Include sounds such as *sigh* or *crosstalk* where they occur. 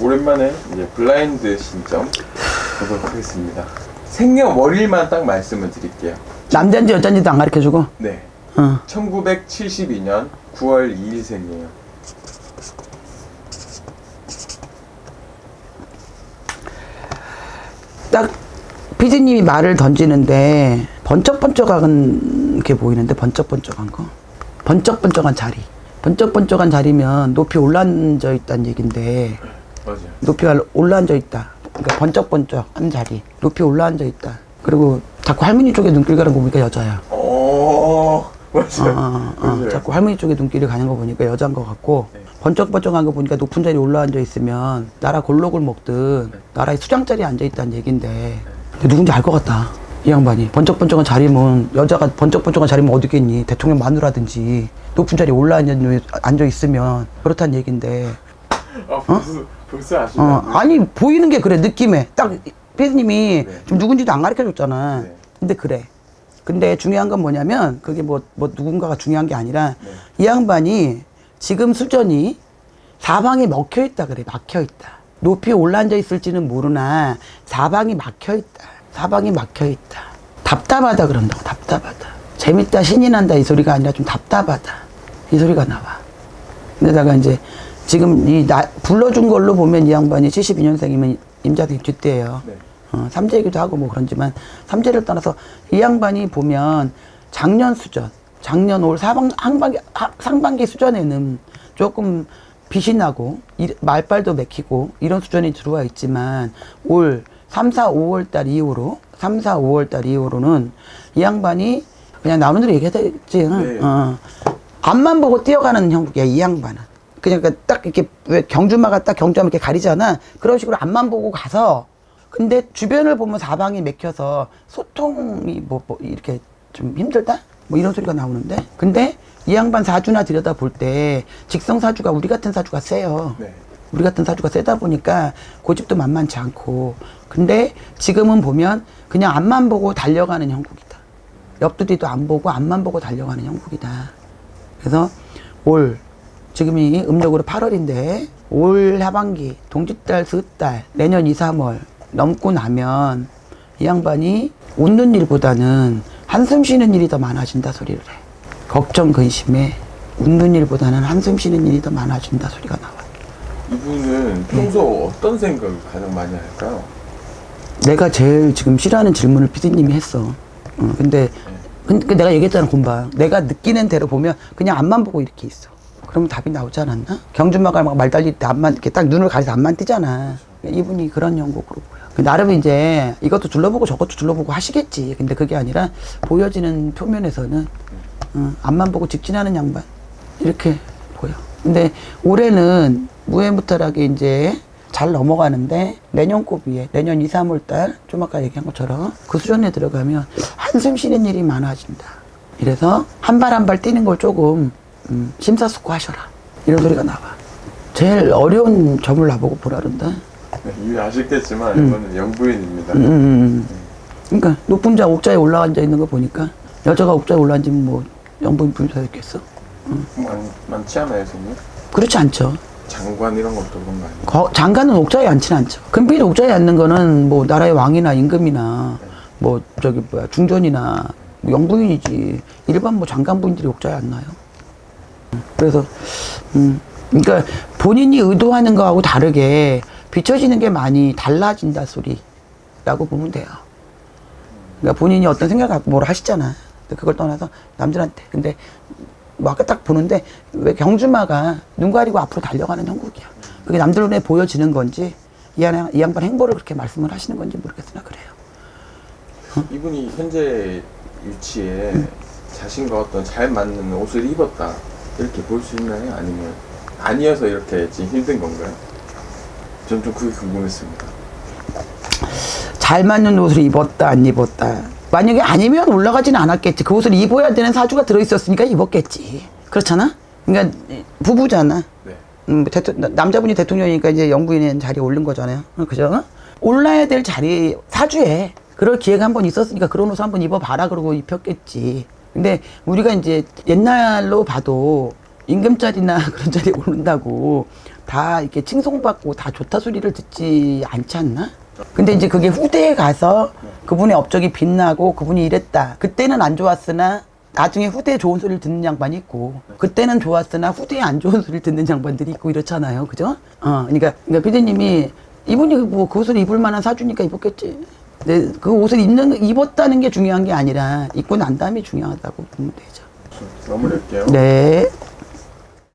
오랜만에 이제 블라인드 신점 보도록 하겠습니다. 생년월일만 딱 말씀을 드릴게요. 남자인지 여자인지도 안 가르쳐 주고. 네. 어. 1972년 9월 2일생이에요. 딱 피디님이 말을 던지는데 번쩍번쩍한 게 보이는데 번쩍번쩍한 거. 번쩍번쩍한 자리. 번쩍번쩍한 자리면 높이 올라앉아 있다는 얘긴데 맞아요. 높이 올라앉아 있다. 그러니까 번쩍번쩍 한 자리. 높이 올라앉아 있다. 그리고 자꾸 할머니 쪽에 눈길 가는 거 보니까 여자야. 어, *laughs* 어, 맞아요. 어, 어. 맞아요. 자꾸 할머니 쪽에 눈길이 가는 거 보니까 여자인 것 같고 네. 번쩍번쩍한 거 보니까 높은 자리에 올라앉아 있으면 나라 골록을 먹든 네. 나라의 수장 자리에 앉아 있다는 얘긴데 근데 누군지 알 것 같다 이 양반이 번쩍번쩍한 자리면 여자가 번쩍번쩍한 자리면 어디 있겠니 대통령 마누라든지 높은 자리에 올라앉아 앉아 있으면 그렇다는 얘긴데 아, 벌써, 벌써 어? 아니 보이는 게 그래 느낌에. 딱 피디님이 네. 좀 누군지도 안 가르쳐 줬잖아. 네. 근데 그래. 근데 중요한 건 뭐냐면 그게 뭐, 뭐 누군가가 중요한 게 아니라 네. 이 양반이 지금 수전이 사방에 먹혀 있다 그래 막혀 있다. 높이 올라앉아 있을지는 모르나 사방이 막혀 있다. 사방이 막혀 있다. 답답하다 그런다고 답답하다. 재밌다 신이 난다 이 소리가 아니라 좀 답답하다. 이 소리가 나와. 근데다가 이제 지금 이 나, 불러준 걸로 보면 이 양반이 72년생이면 임자도 입주때예요. 네. 어, 삼재이기도 하고 뭐 그런지만 삼재를 떠나서 이 양반이 보면 작년 수전, 작년 올 사방 상반기 하- 상반기 수전에는 조금 빛이 나고 이- 말빨도 맥히고 이런 수전이 들어와 있지만 올 3, 4, 5월 달 이후로 3, 4, 5월 달 이후로는 이 양반이 그냥 나오는 대로 얘기했지. 네. 어. 앞만 보고 뛰어가는 형국이야 이 양반은. 그냥 그딱 이렇게 왜 경주마가 딱 경주하면 이렇게 가리잖아. 그런 식으로 앞만 보고 가서 근데 주변을 보면 사방이 맥혀서 소통이 뭐, 뭐 이렇게 좀 힘들다? 뭐 이런 소리가 나오는데 근데 이 양반 사주나 들여다 볼 때 직성 사주가 우리 같은 사주가 세요. 네. 우리 같은 사주가 세다 보니까 고집도 만만치 않고 근데 지금은 보면 그냥 앞만 보고 달려가는 형국이다 옆두리도 안 보고 앞만 보고 달려가는 형국이다 그래서 올 지금이 음력으로 8월인데 올 하반기 동짓달 스달 내년 2, 3월 넘고 나면 이 양반이 웃는 일보다는 한숨 쉬는 일이 더 많아진다 소리를 해 걱정 근심에 웃는 일보다는 한숨 쉬는 일이 더 많아진다 소리가 나와 이분은 평소 어떤 생각을 가장 많이 할까요? 내가 제일 지금 싫어하는 질문을 피디님이 했어. 어, 근데, 근데 내가 얘기했잖아, 곰방. 내가 느끼는 대로 보면 그냥 앞만 보고 이렇게 있어. 그러면 답이 나오지 않았나? 경준마가 막 말 달릴 때 앞만, 이렇게 딱 눈을 가려서 앞만 뜨잖아. 이분이 그런 연곡으로 보여. 그 나름 이제 이것도 둘러보고 저것도 둘러보고 하시겠지. 근데 그게 아니라 보여지는 표면에서는 어, 앞만 보고 직진하는 양반. 이렇게 보여. 근데 올해는 무해무탈하게 이제 잘 넘어가는데 내년 고비에 내년 2, 3월 달 좀 아까 얘기한 것처럼 그 수준에 들어가면 한숨 쉬는 일이 많아진다. 이래서 한 발 한 발 뛰는 걸 조금 음, 심사숙고하셔라. 이런 소리가 나와. 제일 어려운 점을 나보고 보라 그런다. 네, 이미 아시겠지만 이거는 영부인입니다. 음, 음, 음. 그러니까 높은 자 옥자에 올라앉아 있는 거 보니까 여자가 옥자에 올라앉으면 뭐 영부인 불사였겠어? 많, 많지 않아요, 선생님? 그렇지 않죠. 장관 이런 것도 그런 거 아니에요? 거- 장관은 옥자에 앉지는 않죠. 금빛 옥자에 앉는 거는 뭐 나라의 왕이나 임금이나 뭐 저기 뭐야 중전이나 뭐 영부인이지 일반 뭐 장관부인들이 옥자에 앉나요? 그래서 음 그러니까 본인이 의도하는 거하고 다르게 비춰지는 게 많이 달라진다 소리라고 보면 돼요. 그러니까 본인이 어떤 생각을 갖고 뭘 하시잖아. 그걸 떠나서 남들한테. 근데 뭐 아까 딱 보는데 왜 경주마가 눈 가리고 앞으로 달려가는 형국이야. 그게 남들 눈에 보여지는 건지 이, 양, 이 양반 행보를 그렇게 말씀을 하시는 건지 모르겠으나 그래요. 이분이 현재 위치에 자신과 어떤 잘 맞는 옷을 입었다 이렇게 볼 수 있나요? 아니면 아니어서 이렇게 지금 힘든 건가요? 전좀 그게 궁금했습니다. 잘 맞는 옷을 입었다 안 입었다. 만약에 아니면 올라가지는 않았겠지. 그 옷을 입어야 되는 사주가 들어있었으니까 입었겠지. 그렇잖아? 그러니까 부부잖아. 네. 음, 대토, 나- 남자분이 대통령이니까 이제 영부인의 자리에 오른 거잖아요. 어, 그죠? 올라야 될 자리, 사주에 그럴 기회가 한 번 있었으니까 그런 옷을 한번 입어봐라 그러고 입혔겠지. 근데 우리가 이제 옛날로 봐도 임금자리나 *laughs* 그런 자리에 오른다고 다 이렇게 칭송받고 다 좋다 소리를 듣지 않지 않나? 근데 이제 그게 후대에 가서 그분의 업적이 빛나고 그분이 이랬다. 그때는 안 좋았으나 나중에 후대에 좋은 소리를 듣는 양반이 있고 그때는 좋았으나 후대에 안 좋은 소리를 듣는 양반들이 있고 이렇잖아요. 그죠? 어, 그러니까, 그러니까 피디님이 이분이 뭐그 옷을 입을 만한 사주니까 입었겠지. 근데 그 옷을 입는, 입었다는 게 중요한 게 아니라 입고 난 다음이 중요하다고 보면 되죠. 마무리할게요. 네.